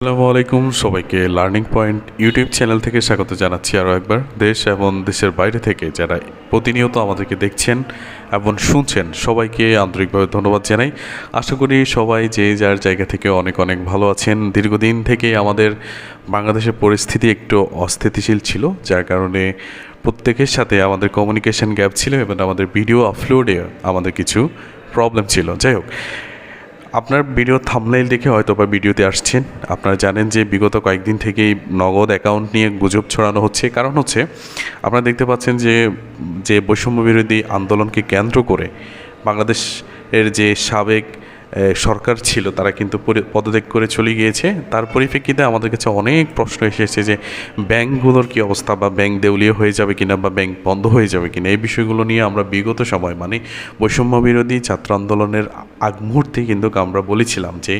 আসসালামু আলাইকুম, সবাইকে লার্নিং পয়েন্ট ইউটিউব চ্যানেল থেকে স্বাগত জানাচ্ছি আরও একবার। দেশ এবং দেশের বাইরে থেকে যারা প্রতিনিয়ত আমাদেরকে দেখছেন এবং শুনছেন, সবাইকে আন্তরিকভাবে ধন্যবাদ জানাই। আশা করি সবাই যে যার জায়গা থেকে অনেক অনেক ভালো আছেন। দীর্ঘদিন থেকে আমাদের বাংলাদেশের পরিস্থিতি একটু অস্থিতিশীল ছিল, যার কারণে প্রত্যেকের সাথে আমাদের কমিউনিকেশন গ্যাপ ছিল এবং আমাদের ভিডিও আপলোডে আমাদের কিছু প্রবলেম ছিল। যাই হোক আপনার ভিডিও থামলাইল দেখে হয়তো বা ভিডিওতে আসছেন। আপনারা জানেন যে বিগত কয়েকদিন থেকেই নগদ অ্যাকাউন্ট নিয়ে গুজব ছড়ানো হচ্ছে। কারণ হচ্ছে, আপনারা দেখতে পাচ্ছেন যে যে বৈষম্য বিরোধী আন্দোলনকে কেন্দ্র করে বাংলাদেশের যে সাবেক সরকার ছিল, তারা কিন্তু পদত্যাগ করে চলে গিয়েছে। তার পরিপ্রেক্ষিতে আমাদের কাছে অনেক প্রশ্ন এসেছে যে, ব্যাংকগুলোর কী অবস্থা বা ব্যাংক দেউলিয়া হয়ে যাবে কিনা বা ব্যাংক বন্ধ হয়ে যাবে কিনা, এই বিষয়গুলো নিয়ে আমরা বিগত সময় মানে বৈষম্য বিরোধী ছাত্র আন্দোলনের আগ মুহূর্তে কিন্তু আমরা বলেছিলাম যে,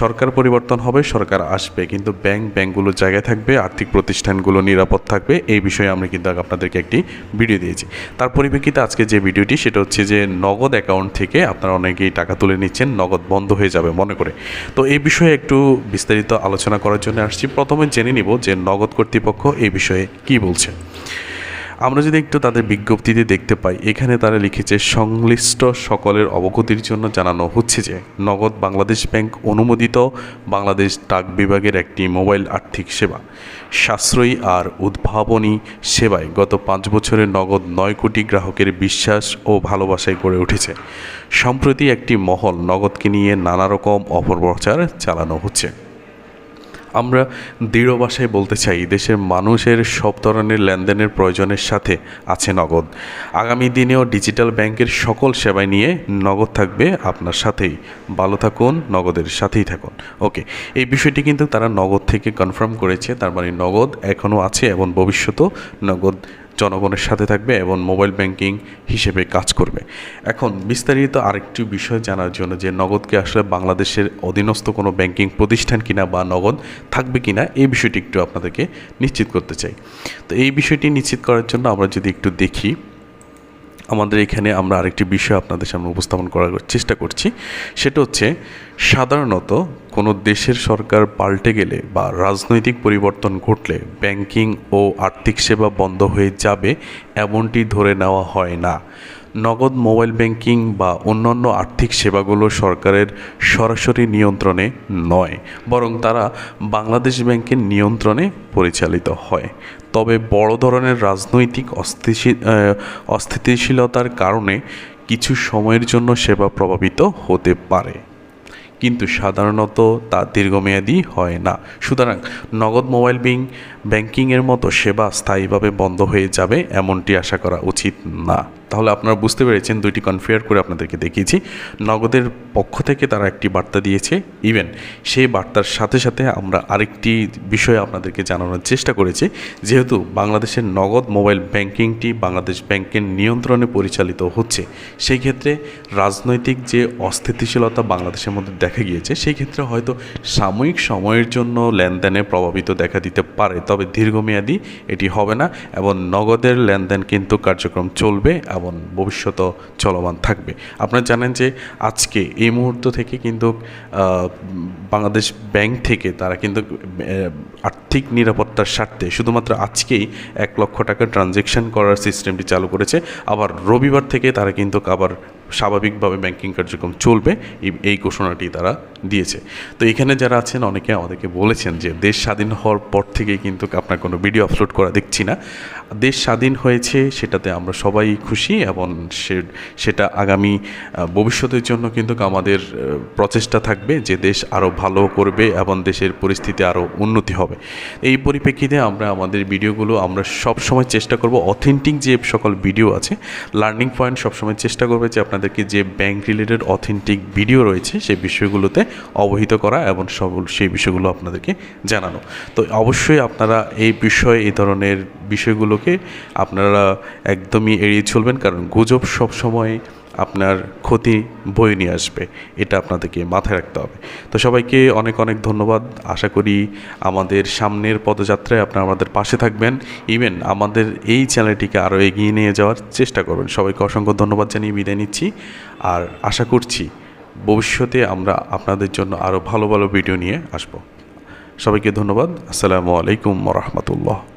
সরকার পরিবর্তন হবে, সরকার আসবে, কিন্তু ব্যাংক ব্যাংকগুলোর জায়গায় থাকবে, আর্থিক প্রতিষ্ঠানগুলো নিরাপদ থাকবে, এই বিষয়ে আমরা কিন্তু আপনাদেরকে একটি ভিডিও দিয়েছি। তার পরিপ্রেক্ষিতে আজকে যে ভিডিওটি, সেটা হচ্ছে যে, নগদ অ্যাকাউন্ট থেকে আপনারা অনেকেই টাকা তুলে নিচ্ছেন নগদ বন্ধ হয়ে যাবে মনে করে। তো এই বিষয়ে একটু বিস্তারিত আলোচনা করার জন্য আসছি। প্রথমে জেনে নিব যে নগদ কর্তৃপক্ষ এই বিষয়ে কি বলছে। আমরা যদি একটু তাদের বিজ্ঞপ্তিতে দেখতে পাই, এখানে তারা লিখেছে, সংশ্লিষ্ট সকলের অবগতির জন্য জানানো হচ্ছে যে, নগদ বাংলাদেশ ব্যাংক অনুমোদিত বাংলাদেশ ডাক বিভাগের একটি মোবাইল আর্থিক সেবা। সাশ্রয়ী আর উদ্ভাবনী সেবায় গত পাঁচ বছরে নগদ নয় কোটি গ্রাহকের বিশ্বাস ও ভালোবাসায় গড়ে উঠেছে। সম্প্রতি একটি মহল নগদকে নিয়ে নানা রকম অপপ্রচার চালানো হচ্ছে। আমরা দৃঢ় ভাষায় বলতে চাই, দেশের মানুষের সব ধরনের লেনদেনের প্রয়োজনের সাথে আছে নগদ। আগামী দিনেও ডিজিটাল ব্যাংকের সকল সেবায় নিয়ে নগদ থাকবে আপনার সাথেই। ভালো থাকুন, নগদের সাথেই থাকুন। ওকে, এই বিষয়টি কিন্তু তারা নগদ থেকে কনফার্ম করেছে, তার মানে নগদ এখনও আছে এবং ভবিষ্যতেও নগদ জনগণের সাথে থাকবে এবং মোবাইল ব্যাংকিং হিসেবে কাজ করবে। এখন বিস্তারিত আরেকটি বিষয় জানার জন্য যে নগদকে আসলে বাংলাদেশের অধীনস্থ কোনো ব্যাংকিং প্রতিষ্ঠান কিনা বা নগদ থাকবে কিনা, এই বিষয়টি একটু আপনাদেরকে নিশ্চিত করতে চাই। তো এই বিষয়টি নিশ্চিত করার জন্য আমরা যদি একটু দেখি আমাদের এখানে আমরা আরেকটি বিষয় আপনাদের সামনে উপস্থাপন করার চেষ্টা করছি। সেটা হচ্ছে, সাধারণত কোনো দেশের সরকার পাল্টে গেলে বা রাজনৈতিক পরিবর্তন ঘটলে ব্যাংকিং ও আর্থিক সেবা বন্ধ হয়ে যাবে, এমনটি ধরে নেওয়া হয় না। নগদ মোবাইল ব্যাংকিং বা অন্যান্য আর্থিক সেবাগুলো সরকারের সরাসরি নিয়ন্ত্রণে নয়, বরং তারা বাংলাদেশ ব্যাংকের নিয়ন্ত্রণে পরিচালিত হয়। তবে বড় ধরনের রাজনৈতিক অস্থিতিশীলতার কারণে কিছু সময়ের জন্য সেবা প্রভাবিত হতে পারে। কিন্তু সাধারণত তা দীর্ঘমেয়াদী হয় না। সুতরাং নগদ মোবাইল বিং, ব্যাংকিংয়ের মতো সেবা স্থায়ীভাবে বন্ধ হয়ে যাবে এমনটি আশা করা উচিত না। তাহলে আপনারা বুঝতে পেরেছেন দুইটি কনফিগার করে আপনাদেরকে দেখিয়েছি। নগদের পক্ষ থেকে তারা একটি বার্তা দিয়েছে। ইভেন সেই বার্তার সাথে সাথে আমরা আরেকটি বিষয় আপনাদেরকে জানানোর চেষ্টা করেছি। যেহেতু বাংলাদেশের নগদ মোবাইল ব্যাংকিংটি বাংলাদেশ ব্যাংকের নিয়ন্ত্রণে পরিচালিত হচ্ছে, সেই ক্ষেত্রে রাজনৈতিক যে অস্থিতিশীলতা বাংলাদেশের মধ্যে দেখা গিয়েছে, সেই ক্ষেত্রে হয়তো সাময়িক সময়ের জন্য লেনদেনে প্রভাবিত দেখা দিতে পারে। তবে দীর্ঘমেয়াদী এটি হবে না এবং নগদের লেনদেন কিন্তু কার্যক্রম চলবে এবং ভবিষ্যত চলমান থাকবে। আপনারা জানেন যে আজকে এই মুহূর্ত থেকে কিন্তু বাংলাদেশ ব্যাংক থেকে তারা কিন্তু আর্থিক নিরাপত্তার স্বার্থে শুধুমাত্র আজকেই এক লক্ষ টাকা ট্রানজেকশন করার সিস্টেমটি চালু করেছে। আবার রবিবার থেকে তারা কিন্তু আবার স্বাভাবিকভাবে ব্যাংকিং কার্যক্রম চলবে, এই- ঘোষণাটি তারা দিয়েছে। তো এখানে যারা আছেন, অনেকে আমাদেরকে বলেছেন যে দেশ স্বাধীন হওয়ার পর থেকেই কিন্তু আপনার কোনো ভিডিও আপলোড করা দেখছি না। দেশ স্বাধীন হয়েছে, সেটাতে আমরা সবাই খুশি এবং সে- সেটা আগামী ভবিষ্যতের জন্য কিন্তু আমাদের প্রচেষ্টা থাকবে যে দেশ আরও ভালো করবে এবং দেশের পরিস্থিতি আরও উন্নতি হবে। এই পরিপ্রেক্ষিতে আমরা আমাদের ভিডিওগুলো আমরা সব সময় চেষ্টা করব অথেন্টিক যে সকল ভিডিও আছে লার্নিং পয়েন্ট সবসময় চেষ্টা করবে যে আপনাদেরকে যে ব্যাংক রিলেটেড অথেন্টিক ভিডিও রয়েছে, সেই বিষয়গুলোতে অবহিত করা এবং সব, সেই বিষয়গুলো আপনাদেরকে জানানো। তো অবশ্যই আপনারা এই বিষয়ে, এই ধরনের বিষয়গুলোকে আপনারা একদমই এড়িয়ে চলবেন, কারণ গুজব সবসময় আপনার ক্ষতি বয়ে নিয়ে আসবে। এটা আপনাদেরকে মাথায় রাখতে হবে। তো সবাইকে অনেক অনেক ধন্যবাদ। আশা করি আমাদের সামনের পদযাত্রায় আপনারা আমাদের পাশে থাকবেন। ইভেন আমাদের এই চ্যানেলটিকে আরও এগিয়ে নিয়ে যাওয়ার চেষ্টা করবেন। সবাইকে অসংখ্য ধন্যবাদ জানিয়ে বিদায় নিচ্ছি। আর আশা করছি ভবিষ্যতে আমরা আপনাদের জন্য আরও ভালো ভালো ভিডিও নিয়ে আসব। সবাইকে ধন্যবাদ। আসসালামু আলাইকুম রহমতুল্লাহ।